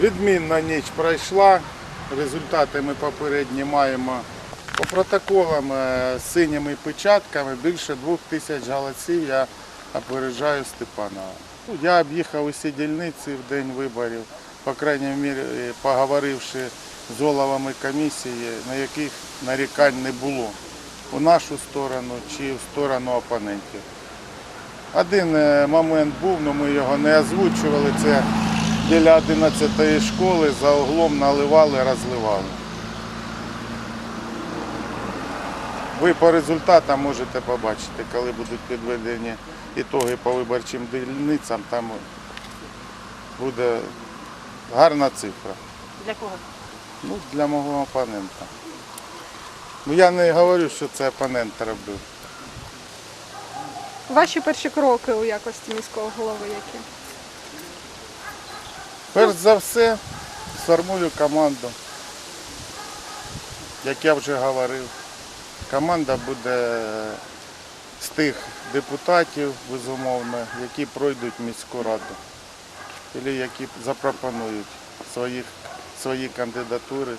Відмінна ніч пройшла. Результати ми попередні маємо. По протоколам е, з синіми печатками більше двох тисяч голосів я опереджаю Степанова. Ну, Я об'їхав усі дільниці в день виборів, по крайній мірі е, поговоривши з головами комісії, на яких нарікань не було у нашу сторону чи в сторону опонентів. Один е, момент був, але ми його не озвучували. Це біля 11 школи за углом наливали, розливали. Ви по результатам можете побачити, коли будуть підведені ітоги по виборчим дільницям, там буде гарна цифра. Для кого? Ну, для мого опонента. Ну я не говорю, що це опонент робив. Ваші перші кроки у якості міського голови які? Перш за все, сформую команду. Як я вже говорив, команда буде з тих депутатів, безумовно, які пройдуть міську раду, або які запропонують своїх, свої кандидатури.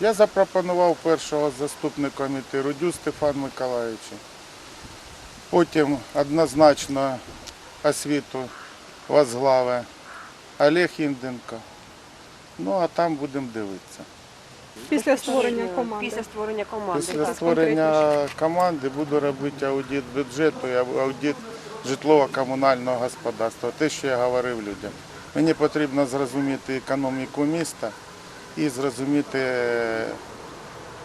Я запропонував першого заступника комітету Рудю Стефану Миколаївичу. Потім однозначно освіту возглавив Олег Інденко. Ну а там будемо дивитися. Після створення команди. Після створення команди. Після створення команди буду робити аудит бюджету і аудит житлово-комунального господарства. Те, що я говорив людям. Мені потрібно зрозуміти економіку міста і зрозуміти е,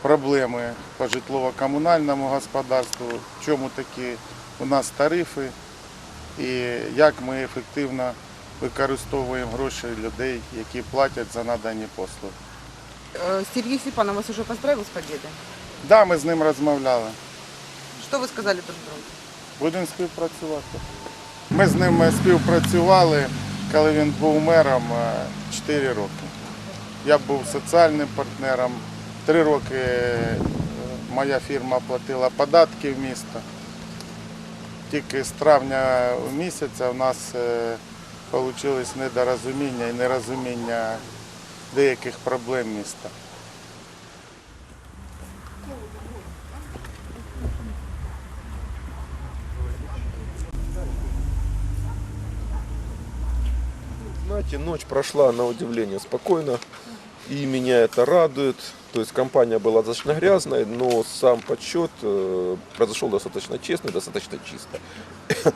проблеми по житлово-комунальному господарству, в чому такі у нас тарифи і як ми ефективно використовуємо гроші людей, які платять за надані послуги. Э, Сергей Степанов вас уже поздравил с победой. Да, ми з ним розмовляли. Что вы сказали друг другу? Будемо співпрацювати. Ми з ним співпрацювали, коли він був мером е, 4 роки. Я був соціальним партнером. Три роки е, моя фірма платила податки в місто. Тільки з травня місяця у нас вийшло недорозуміння і нерозуміння деяких проблем міста. Знаете, ночь прошла на удивление спокойно, и меня это радует. То есть компания была достаточно грязной, но сам подсчет э, произошел достаточно честно, достаточно чисто.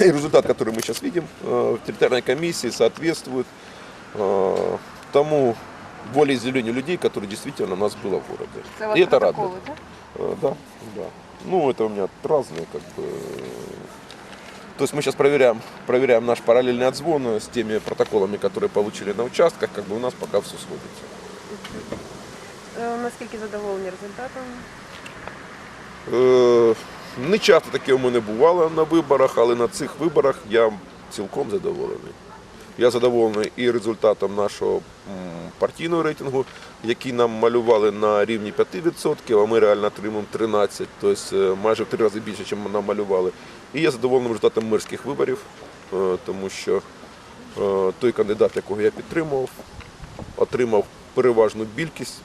И результат, который мы сейчас видим э, в территориальной комиссии, соответствует э, тому волеизъявлению людей, которые действительно у нас было в городе. И это радует. так? Э, Да, да. Ну, это у меня разные, как бы. То есть мы сейчас проверяем, проверяем наш параллельный отзвон с теми протоколами, которые получили на участках, как бы у нас пока все сходится. Е, Наскільки задоволені результатом? Не часто таке у мене бувало на виборах, але на цих виборах я цілком задоволений. Я задоволений і результатом нашого партійного рейтингу, який нам малювали на рівні 5%, а ми реально отримуємо 13%, тобто е, майже в три рази більше, ніж нам малювали. І я задоволений результатом мирських виборів, е, тому що е, той кандидат, якого я підтримував, отримав переважну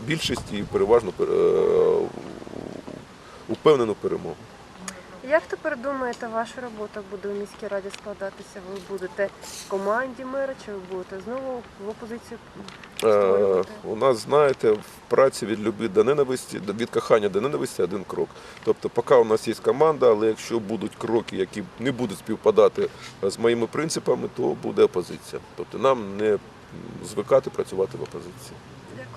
більшість, і переважну е, упевнену перемогу. Як тепер думаєте, ваша робота буде у міській раді складатися? Ви будете в команді мера чи ви будете знову в опозицію Е, у нас, знаєте, в праці від люби до ненависті, від кохання до ненависті один крок. Тобто, поки у нас є команда, але якщо будуть кроки, які не будуть співпадати з моїми принципами, то буде опозиція. Тобто нам не звикати працювати в опозиції.